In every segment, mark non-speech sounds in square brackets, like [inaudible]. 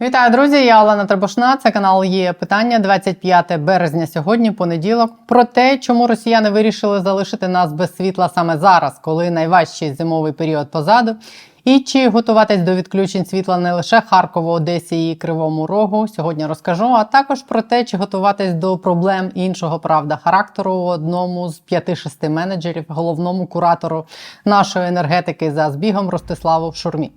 Вітаю, друзі! Я Олена Требушна. Це канал є питання 25 березня. Сьогодні понеділок. Про те, чому росіяни вирішили залишити нас без світла саме зараз, коли найважчий зимовий період позаду. І чи готуватись до відключень світла не лише Харкову, Одесі і Кривому Рогу сьогодні розкажу, а також про те, чи готуватись до проблем іншого правда характеру одному з п'яти-шести менеджерів, головному куратору нашої енергетики за збігом Ростиславу Шурмі.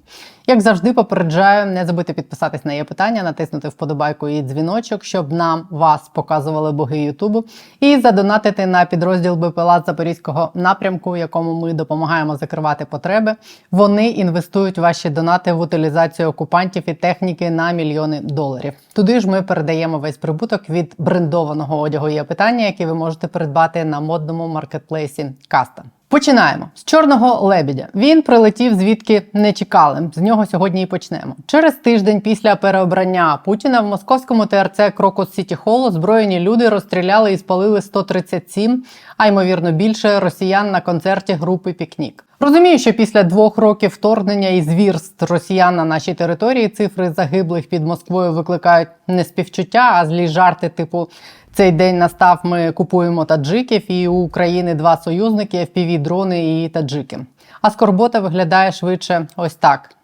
Як завжди, попереджаю, не забудьте підписатись на є питання, натиснути вподобайку і дзвіночок, щоб нам вас показували боги Ютубу, і задонатити на підрозділ БПЛА Запорізького напрямку, якому ми допомагаємо закривати потреби. Вони інвестують ваші донати в утилізацію окупантів і техніки на мільйони доларів. Туди ж ми передаємо весь прибуток від брендованого одягу. Є питання, які ви можете придбати на модному маркетплейсі Каста. Починаємо з чорного лебідя. Він прилетів звідки не чекали. З нього сьогодні і почнемо. Через тиждень після переобрання Путіна в московському ТРЦ Крокус Сіті Холл озброєні люди розстріляли і спалили 137, а ймовірно більше росіян на концерті групи Пікнік. Розумію, що після двох років вторгнення і звірств росіян на нашій території цифри загиблих під Москвою викликають не співчуття, а злі жарти, типу цей день настав. Ми купуємо таджиків, і у України два союзники fpv дрони і таджики. А скорбота виглядає швидше ось так.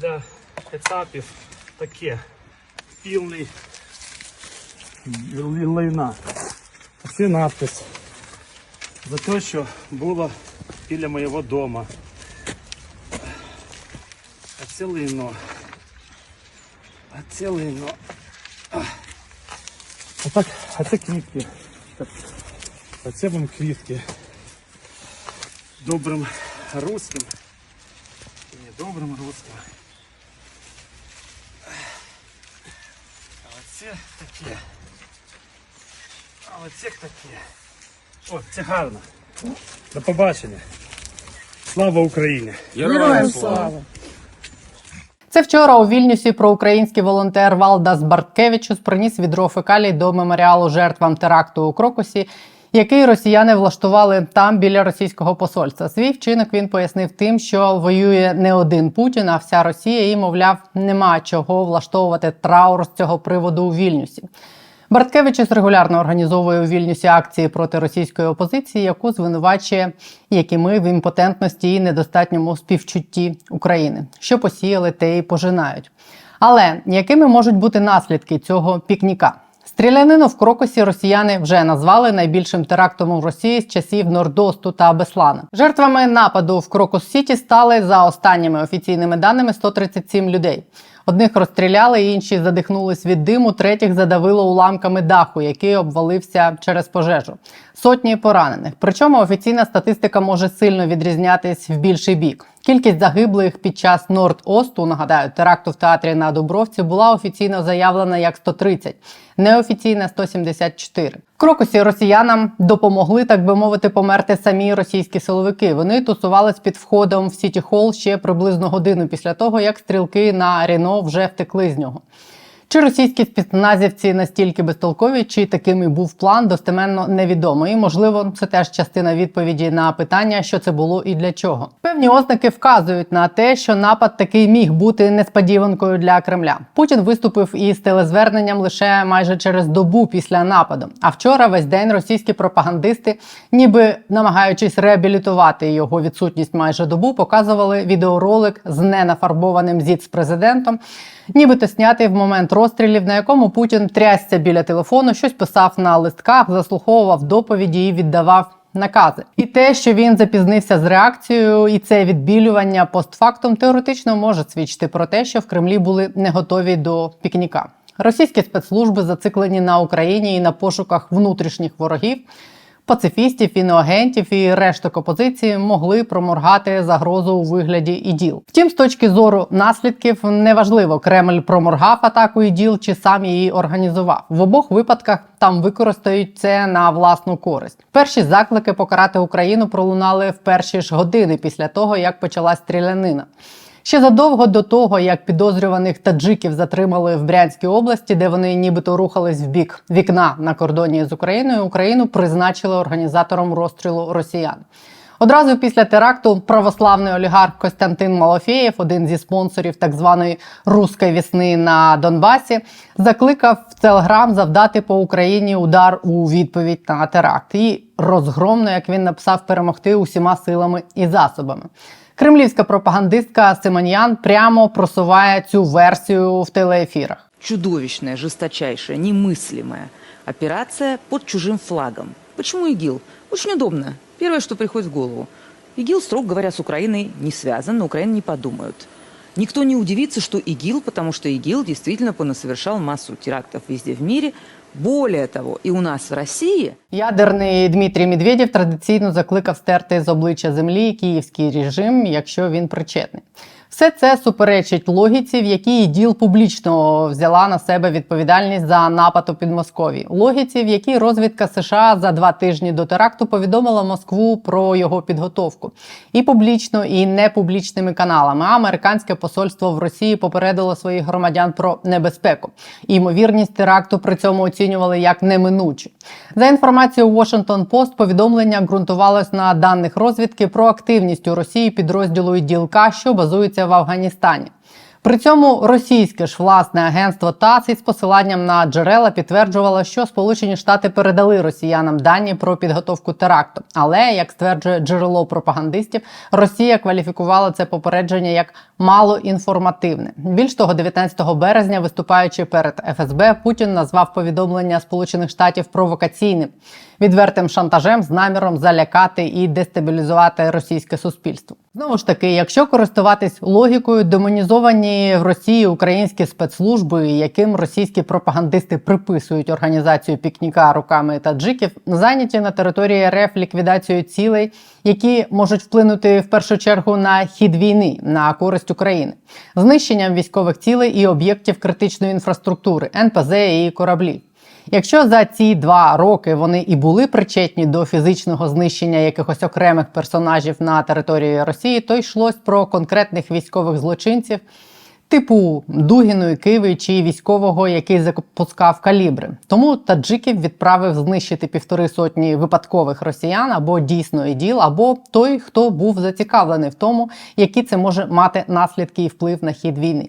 для етапів таке півний лайна. Це надпис за те, що було біля моєго дома. А це лайно. А це лайно. А, так, а це квітки. Так, А це вам квітки. Добрим русским. Не добрим русским. А оце таке. А оце таке. О, це гарно. До побачення. Слава Україні! Героям слава! Це вчора у Вільнюсі проукраїнський волонтер Валдас Барткевичус приніс відро фекалій до меморіалу жертвам теракту у Крокусі, який росіяни влаштували там біля російського посольства. Свій вчинок він пояснив тим, що воює не один Путін, а вся Росія, і мовляв, нема чого влаштовувати траур з цього приводу у Вільнюсі. Барткевичус регулярно організовує у Вільнюсі акції проти російської опозиції, яку звинувачує, як і ми, в імпотентності і недостатньому співчутті України, що посіяли, те й пожинають. Але якими можуть бути наслідки цього пікніка? Стрілянину в Крокусі росіяни вже назвали найбільшим терактом у Росії з часів Нордосту та Беслана. Жертвами нападу в Крокус Сіті стали за останніми офіційними даними 137 людей. Одних розстріляли, інші задихнулись від диму, третіх задавило уламками даху, який обвалився через пожежу. Сотні поранених. Причому офіційна статистика може сильно відрізнятись в більший бік. Кількість загиблих під час Норд-Осту, нагадаю, теракту в театрі на Дубровці була офіційно заявлена як 130, неофіційна 174. В Крокусі росіянам допомогли, так би мовити, померти самі російські силовики. Вони тусувались під входом в Сіті Холл ще приблизно годину після того, як стрілки на Ріно вже втекли з нього. Чи російські спецназівці настільки безтолкові, чи таким був план, достеменно невідомо. І можливо, це теж частина відповіді на питання, що це було і для чого. Певні ознаки вказують на те, що напад такий міг бути несподіванкою для Кремля. Путін виступив із телезверненням лише майже через добу після нападу. А вчора весь день російські пропагандисти, ніби намагаючись реабілітувати його відсутність майже добу, показували відеоролик з ненафарбованим зіц президентом нібито снятий в момент розстрілів, на якому Путін трясся біля телефону, щось писав на листках, заслуховував доповіді і віддавав. Накази і те, що він запізнився з реакцією, і це відбілювання постфактум теоретично може свідчити про те, що в Кремлі були не готові до пікніка. Російські спецслужби зациклені на Україні і на пошуках внутрішніх ворогів пацифістів, іноагентів і решток опозиції могли проморгати загрозу у вигляді іділ. Втім, з точки зору наслідків, неважливо, Кремль проморгав атаку іділ чи сам її організував. В обох випадках там використають це на власну користь. Перші заклики покарати Україну пролунали в перші ж години після того, як почалась стрілянина. Ще задовго до того, як підозрюваних таджиків затримали в Брянській області, де вони нібито рухались в бік вікна на кордоні з Україною, Україну призначили організатором розстрілу росіян. Одразу після теракту православний олігарх Костянтин Малофєєв, один зі спонсорів так званої руської вісни на Донбасі, закликав в Телеграм завдати по Україні удар у відповідь на теракт і розгромно, як він написав, перемогти усіма силами і засобами. Кремлівська пропагандистка Симоньян прямо просуває цю версію в телеефірах. чудовищная, жесточайшая, немыслимая операция под чужим флагом. Почему ИГИЛ? Очень удобно. Первое, что приходит в голову. ИГИЛ, строго говоря, с Украиной не связан, на Украине не подумают. Никто не удивится, что ИГИЛ, потому что ИГИЛ действительно понасовершал массу терактов везде в мире. Более того, і у нас в Росії Ядерний Дмитрій Медведєв традиційно закликав стерти з обличчя землі київський режим, якщо він причетний. Все це суперечить логіці, в якій іділ публічно взяла на себе відповідальність за напад у Підмосков'ї. Логіці, в якій розвідка США за два тижні до теракту повідомила Москву про його підготовку і публічно, і непублічними каналами. Американське посольство в Росії попередило своїх громадян про небезпеку. І ймовірність теракту при цьому оцінювали як неминучу. За інформацією Washington Post, повідомлення ґрунтувалось на даних розвідки про активність у Росії підрозділу «Іділка», що базується в Афганістані. При цьому російське ж власне агентство ТАСС із посиланням на джерела підтверджувало, що Сполучені Штати передали росіянам дані про підготовку теракту. Але як стверджує джерело пропагандистів, Росія кваліфікувала це попередження як малоінформативне. Більш того, 19 березня, виступаючи перед ФСБ, Путін назвав повідомлення Сполучених Штатів провокаційним, відвертим шантажем з наміром залякати і дестабілізувати російське суспільство. Знову ж таки, якщо користуватись логікою, демонізовані в Росії українські спецслужби, яким російські пропагандисти приписують організацію пікніка руками таджиків, зайняті на території РФ ліквідацією цілей, які можуть вплинути в першу чергу на хід війни на користь України, знищенням військових цілей і об'єктів критичної інфраструктури, НПЗ і кораблів. Якщо за ці два роки вони і були причетні до фізичного знищення якихось окремих персонажів на території Росії, то йшлось про конкретних військових злочинців, типу Дугіної, Киви чи військового, який запускав калібри. Тому таджиків відправив знищити півтори сотні випадкових росіян або дійсно іділ, або той, хто був зацікавлений в тому, які це може мати наслідки і вплив на хід війни.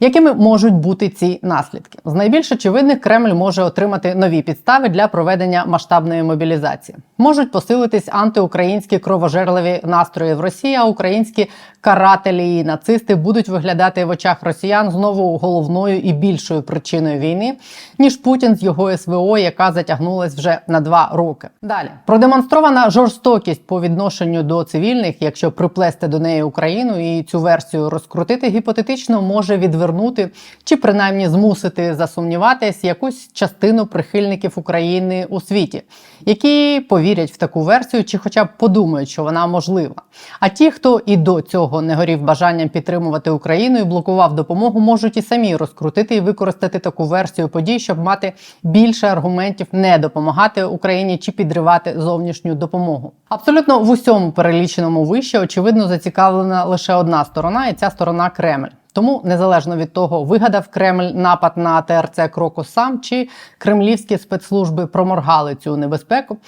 Якими можуть бути ці наслідки? З найбільш очевидних Кремль може отримати нові підстави для проведення масштабної мобілізації. Можуть посилитись антиукраїнські кровожерливі настрої в Росії, а українські карателі і нацисти будуть виглядати в очах росіян знову головною і більшою причиною війни, ніж Путін з його СВО, яка затягнулась вже на два роки. Далі продемонстрована жорстокість по відношенню до цивільних, якщо приплести до неї Україну і цю версію розкрутити, гіпотетично може відвернути чи принаймні змусити засумніватись якусь частину прихильників України у світі, які повірять в таку версію, чи хоча б подумають, що вона можлива. А ті, хто і до цього не горів бажанням підтримувати Україну і блокував допомогу, можуть і самі розкрутити і використати таку версію подій, щоб мати більше аргументів не допомагати Україні чи підривати зовнішню допомогу. Абсолютно в усьому переліченому вище очевидно зацікавлена лише одна сторона, і ця сторона Кремль. Тому незалежно від того, вигадав Кремль напад на ТРЦ Крокус сам чи кремлівські спецслужби проморгали цю небезпеку.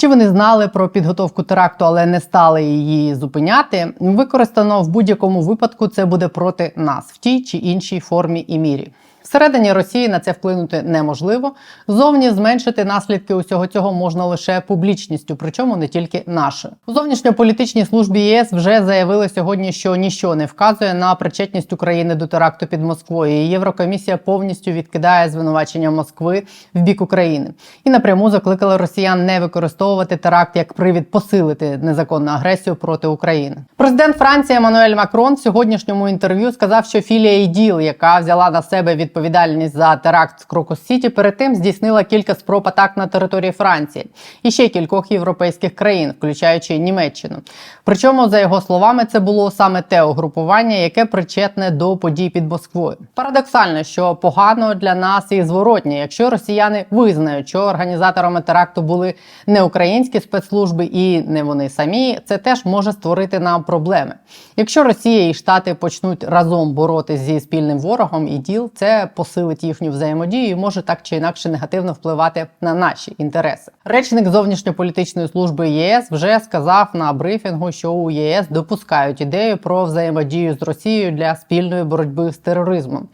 Чи вони знали про підготовку теракту, але не стали її зупиняти? Використано в будь-якому випадку це буде проти нас в тій чи іншій формі і мірі. Всередині Росії на це вплинути неможливо. Зовні зменшити наслідки усього цього можна лише публічністю, причому не тільки нашою. У зовнішньополітичній службі ЄС вже заявили сьогодні, що ніщо не вказує на причетність України до теракту під Москвою. І Єврокомісія повністю відкидає звинувачення Москви в бік України і напряму закликала росіян не використовувати теракт як привід посилити незаконну агресію проти України. Президент Франції Еммануель Макрон в сьогоднішньому інтерв'ю сказав, що філія ІДІЛ, яка взяла на себе від відповідальність за теракт в Крокус Сіті, перед тим здійснила кілька спроб атак на території Франції і ще кількох європейських країн, включаючи Німеччину. Причому, за його словами, це було саме те угрупування, яке причетне до подій під Москвою. Парадоксально, що погано для нас і зворотні, якщо росіяни визнають, що організаторами теракту були не українські спецслужби і не вони самі, це теж може створити нам проблеми. Якщо Росія і Штати почнуть разом боротися зі спільним ворогом, і діл це посилить їхню взаємодію і може так чи інакше негативно впливати на наші інтереси. Речник зовнішньополітичної служби ЄС вже сказав на брифінгу, що у єС допускають ідею про взаємодію з Росією для спільної боротьби з тероризмом.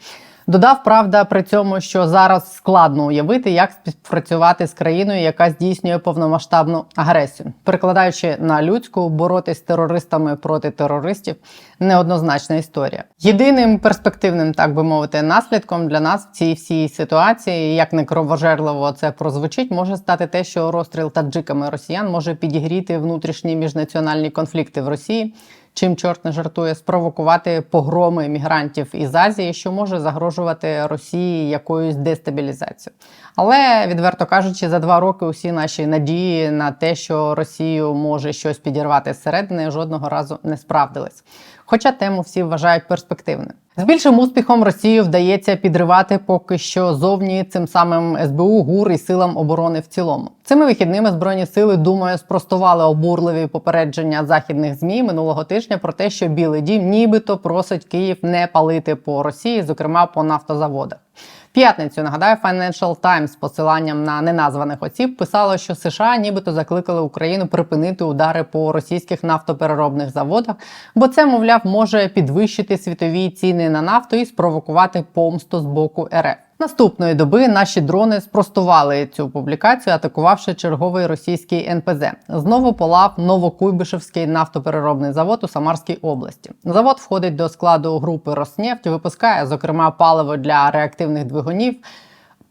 Додав правда при цьому, що зараз складно уявити, як співпрацювати з країною, яка здійснює повномасштабну агресію, перекладаючи на людську боротись з терористами проти терористів неоднозначна історія. Єдиним перспективним, так би мовити, наслідком для нас в цій всій ситуації, як не кровожерливо це прозвучить, може стати те, що розстріл таджиками росіян може підігріти внутрішні міжнаціональні конфлікти в Росії чим чорт не жартує, спровокувати погроми мігрантів із Азії, що може загрожувати Росії якоюсь дестабілізацією. Але відверто кажучи, за два роки усі наші надії на те, що Росію може щось підірвати зсередини, жодного разу не справдились. Хоча тему всі вважають перспективним. З більшим успіхом Росію вдається підривати поки що зовні цим самим СБУ, ГУР і силам оборони в цілому. Цими вихідними збройні сили думаю спростували обурливі попередження західних змі минулого тижня про те, що Білий Дім нібито просить Київ не палити по Росії, зокрема по нафтозаводах. П'ятницю нагадаю, Financial Times з посиланням на неназваних осіб писало, що США нібито закликали Україну припинити удари по російських нафтопереробних заводах, бо це, мовляв, може підвищити світові ціни на нафту і спровокувати помсту з боку РФ. Наступної доби наші дрони спростували цю публікацію, атакувавши черговий російський НПЗ. Знову полав Новокуйбишевський нафтопереробний завод у Самарській області. Завод входить до складу групи Роснефть, випускає зокрема паливо для реактивних двигунів.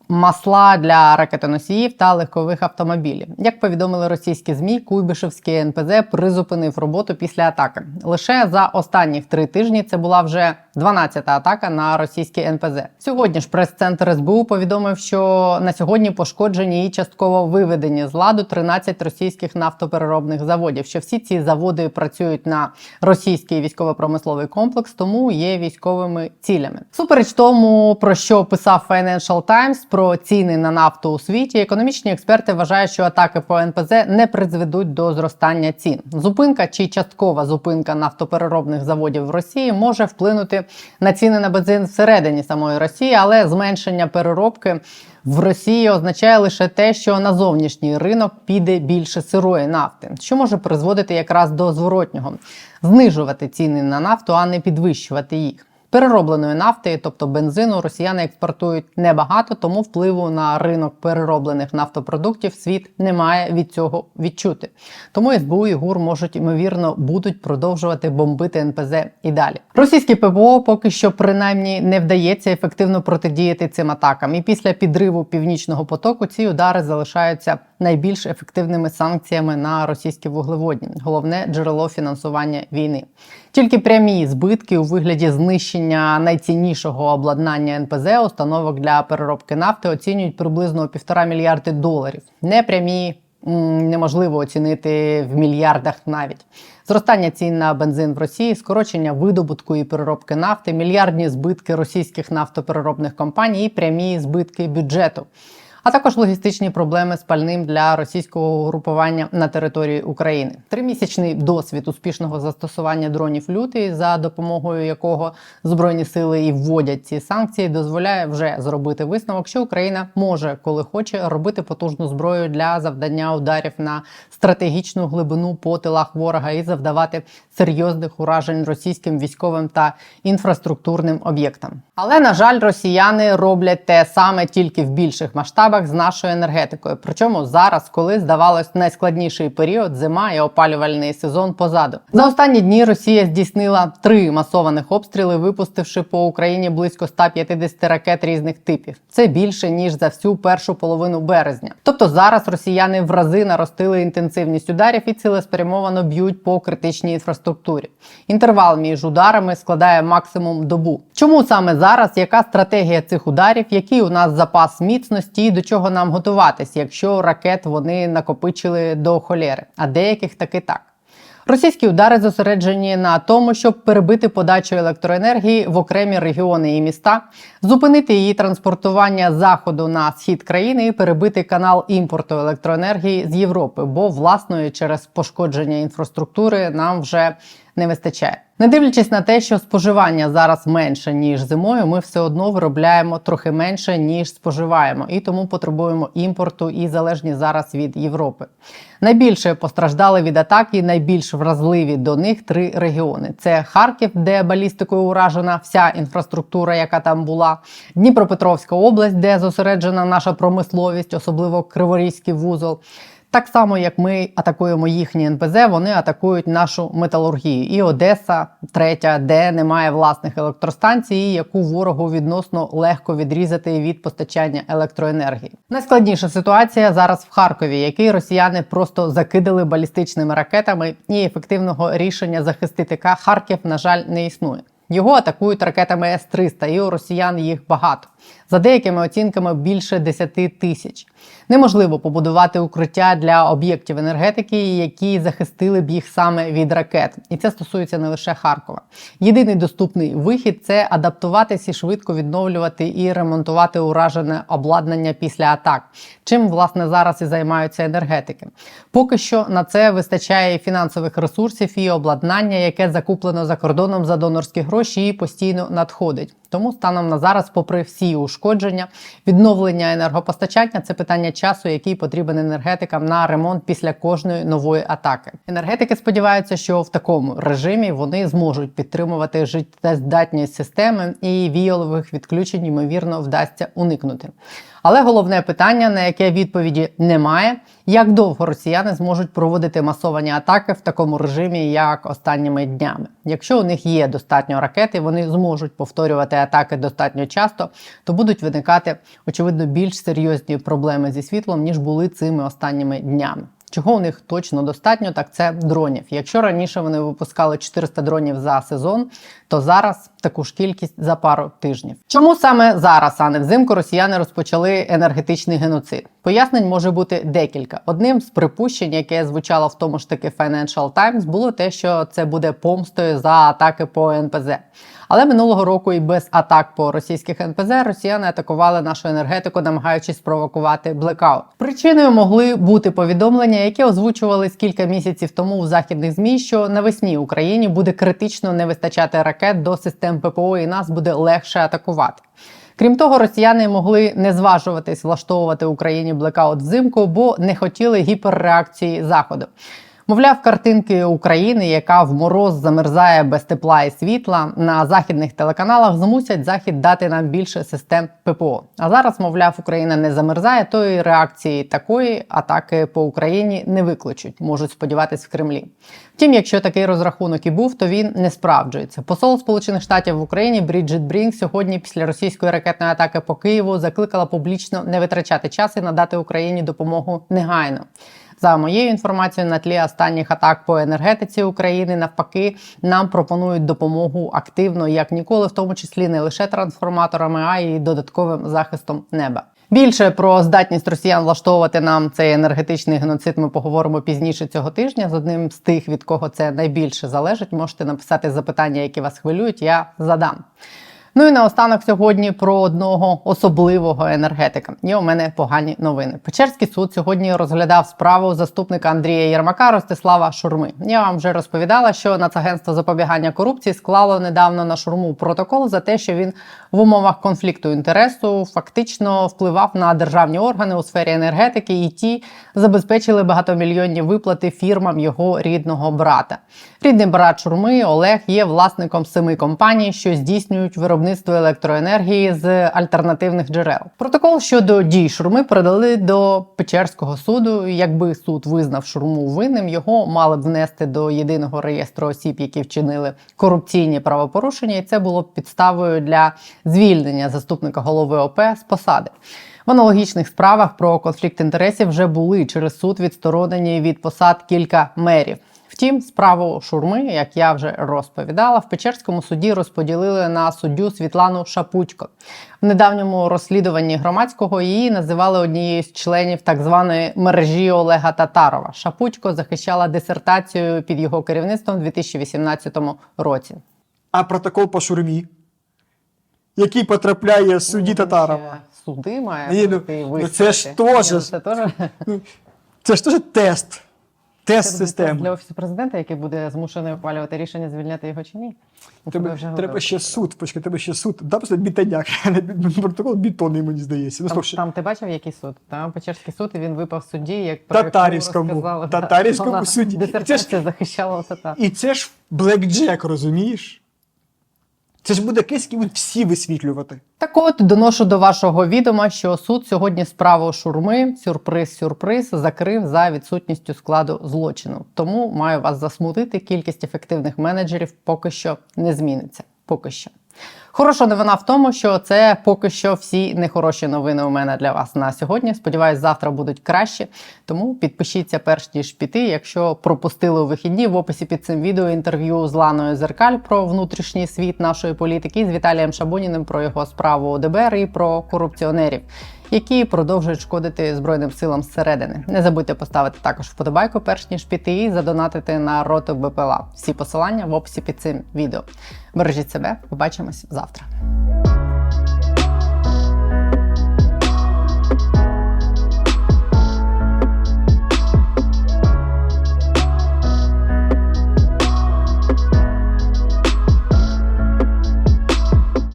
Масла для ракетоносіїв та легкових автомобілів. Як повідомили російські змі, Куйбишевський НПЗ призупинив роботу після атаки. Лише за останніх три тижні це була вже 12-та атака на російський НПЗ. Сьогодні ж прес-центр СБУ повідомив, що на сьогодні пошкоджені і частково виведені з ладу 13 російських нафтопереробних заводів. Що всі ці заводи працюють на російський військово-промисловий комплекс, тому є військовими цілями. Супереч тому, про що писав Financial Times, про ціни на нафту у світі, економічні експерти вважають, що атаки по НПЗ не призведуть до зростання цін. Зупинка чи часткова зупинка нафтопереробних заводів в Росії може вплинути на ціни на бензин всередині самої Росії, але зменшення переробки в Росії означає лише те, що на зовнішній ринок піде більше сирої нафти, що може призводити якраз до зворотнього знижувати ціни на нафту, а не підвищувати їх. Переробленої нафти, тобто бензину, росіяни експортують небагато, тому впливу на ринок перероблених нафтопродуктів світ не має від цього відчути. Тому СБУ і ГУР можуть ймовірно будуть продовжувати бомбити НПЗ і далі. Російське ПВО поки що принаймні не вдається ефективно протидіяти цим атакам. І після підриву північного потоку ці удари залишаються найбільш ефективними санкціями на російські вуглеводні, головне джерело фінансування війни. Тільки прямі збитки у вигляді знищення найціннішого обладнання НПЗ установок для переробки нафти оцінюють приблизно півтора мільярди доларів. Непрямі неможливо оцінити в мільярдах навіть. Зростання цін на бензин в Росії, скорочення видобутку і переробки нафти, мільярдні збитки російських нафтопереробних компаній і прямі збитки бюджету а також логістичні проблеми з пальним для російського угрупування на території України. Тримісячний досвід успішного застосування дронів лютий, за допомогою якого збройні сили і вводять ці санкції, дозволяє вже зробити висновок, що Україна може, коли хоче, робити потужну зброю для завдання ударів на стратегічну глибину по тилах ворога і завдавати серйозних уражень російським військовим та інфраструктурним об'єктам. Але на жаль, росіяни роблять те саме тільки в більших масштабах з нашою енергетикою. Причому зараз, коли здавалось найскладніший період, зима і опалювальний сезон позаду. За останні дні Росія здійснила три масованих обстріли, випустивши по Україні близько 150 ракет різних типів. Це більше ніж за всю першу половину березня. Тобто зараз росіяни в рази наростили інтенсивність ударів і цілеспрямовано б'ють по критичній інфраструктурі. Інтервал між ударами складає максимум добу. Чому саме зараз? Яка стратегія цих ударів? Який у нас запас міцності і до чого нам готуватись, якщо ракет вони накопичили до холєри, а деяких таки так. Російські удари зосереджені на тому, щоб перебити подачу електроенергії в окремі регіони і міста, зупинити її транспортування заходу на схід країни і перебити канал імпорту електроенергії з Європи, бо власної через пошкодження інфраструктури нам вже не вистачає. Не дивлячись на те, що споживання зараз менше ніж зимою, ми все одно виробляємо трохи менше ніж споживаємо, і тому потребуємо імпорту і залежні зараз від Європи. Найбільше постраждали від атак і найбільш вразливі до них три регіони: це Харків, де балістикою уражена вся інфраструктура, яка там була, Дніпропетровська область, де зосереджена наша промисловість, особливо Криворізький вузол. Так само, як ми атакуємо їхні НПЗ, вони атакують нашу металургію. І Одеса, третя, де немає власних електростанцій, яку ворогу відносно легко відрізати від постачання електроенергії. Найскладніша ситуація зараз в Харкові, який росіяни просто закидали балістичними ракетами, і ефективного рішення захистити Харків, на жаль, не існує. Його атакують ракетами С-300, і у росіян їх багато. За деякими оцінками більше 10 тисяч. Неможливо побудувати укриття для об'єктів енергетики, які захистили б їх саме від ракет. І це стосується не лише Харкова. Єдиний доступний вихід це адаптуватись і швидко відновлювати і ремонтувати уражене обладнання після атак. Чим власне зараз і займаються енергетики. Поки що на це вистачає фінансових ресурсів і обладнання, яке закуплено за кордоном за донорські гроші і постійно надходить. Тому станом на зараз, попри всі ушкодження, відновлення енергопостачання це питання часу, який потрібен енергетикам на ремонт після кожної нової атаки. Енергетики сподіваються, що в такому режимі вони зможуть підтримувати життєздатність системи і віолових відключень ймовірно вдасться уникнути. Але головне питання, на яке відповіді немає, як довго росіяни зможуть проводити масовані атаки в такому режимі, як останніми днями. Якщо у них є достатньо ракет і вони зможуть повторювати атаки достатньо часто, то будуть виникати очевидно більш серйозні проблеми зі світлом ніж були цими останніми днями. Чого у них точно достатньо, так це дронів. Якщо раніше вони випускали 400 дронів за сезон, то зараз таку ж кількість за пару тижнів. Чому саме зараз, а не взимку, росіяни розпочали енергетичний геноцид? Пояснень може бути декілька. Одним з припущень, яке звучало в тому ж таки Financial Times, було те, що це буде помстою за атаки по НПЗ. Але минулого року і без атак по російських НПЗ росіяни атакували нашу енергетику, намагаючись спровокувати блекаут. Причиною могли бути повідомлення, які озвучувались кілька місяців тому у західних змі, що навесні Україні буде критично не вистачати ракет до систем ППО, і нас буде легше атакувати. Крім того, росіяни могли не зважуватись влаштовувати Україні блекаут взимку, бо не хотіли гіперреакції заходу. Мовляв, картинки України, яка в мороз замерзає без тепла і світла, на західних телеканалах змусять захід дати нам більше систем ППО. А зараз, мовляв, Україна не замерзає, то і реакції такої атаки по Україні не викличуть, можуть сподіватись в Кремлі. Втім, якщо такий розрахунок і був, то він не справджується. Посол Сполучених Штатів в Україні Бріджит Брінк сьогодні, після російської ракетної атаки по Києву, закликала публічно не витрачати час і надати Україні допомогу негайно. За моєю інформацією, на тлі останніх атак по енергетиці України навпаки нам пропонують допомогу активно, як ніколи, в тому числі не лише трансформаторами, а й додатковим захистом неба. Більше про здатність росіян влаштовувати нам цей енергетичний геноцид ми поговоримо пізніше цього тижня. З одним з тих, від кого це найбільше залежить, можете написати запитання, які вас хвилюють. Я задам. Ну і наостанок сьогодні про одного особливого енергетика. Є у мене погані новини. Печерський суд сьогодні розглядав справу заступника Андрія Єрмака Ростислава Шурми. Я вам вже розповідала, що Нацагентство запобігання корупції склало недавно на шурму протокол за те, що він в умовах конфлікту інтересу фактично впливав на державні органи у сфері енергетики, і ті забезпечили багатомільйонні виплати фірмам його рідного брата. Рідний брат Шурми Олег є власником семи компаній, що здійснюють виробництво виробництво електроенергії з альтернативних джерел. Протокол щодо дій шурми передали до Печерського суду. Якби суд визнав шурму винним, його мали б внести до єдиного реєстру осіб, які вчинили корупційні правопорушення, і це було б підставою для звільнення заступника голови ОП з посади. В аналогічних справах про конфлікт інтересів вже були через суд відсторонені від посад кілька мерів. Втім, справу шурми, як я вже розповідала, в Печерському суді розподілили на суддю Світлану Шапутько. В недавньому розслідуванні громадського її називали однією з членів так званої мережі Олега Татарова. Шапутько захищала дисертацію під його керівництвом у 2018 році. А протокол по шурмі, який потрапляє судді Татарова. Суди має ну, бути ну, це ж ну, Це теж Це ж теж тест. Тест Це системи. для офісу президента, який буде змушений ухвалювати рішення, звільняти його чи ні. Тебе вже треба говорили. ще суд, почекай, тебе ще суд. Да, просто бітаняк. [laughs] Протокол бітонний, мені здається. Ну, Там, слушай, там ти бачив, який суд? Там Печерський суд, і він випав судді, як про Татарівському. Татарівському суді. ж захищала. І це ж Блекджек, розумієш? Це ж буде кейс, який будуть всі висвітлювати. Так от доношу до вашого відома, що суд сьогодні справу шурми, сюрприз, сюрприз, закрив за відсутністю складу злочину. Тому маю вас засмутити. Кількість ефективних менеджерів поки що не зміниться. Поки що. Хороша новина в тому, що це поки що всі нехороші новини у мене для вас на сьогодні. Сподіваюсь, завтра будуть кращі. Тому підпишіться перш ніж піти. Якщо пропустили у вихідні в описі під цим відео інтерв'ю з Ланою Зеркаль про внутрішній світ нашої політики з Віталієм Шабуніним про його справу ДБР і про корупціонерів. Які продовжують шкодити збройним силам зсередини. Не забудьте поставити також вподобайку, перш ніж піти, і задонатити на роток БПЛА. Всі посилання в описі під цим відео. Бережіть себе, побачимось завтра.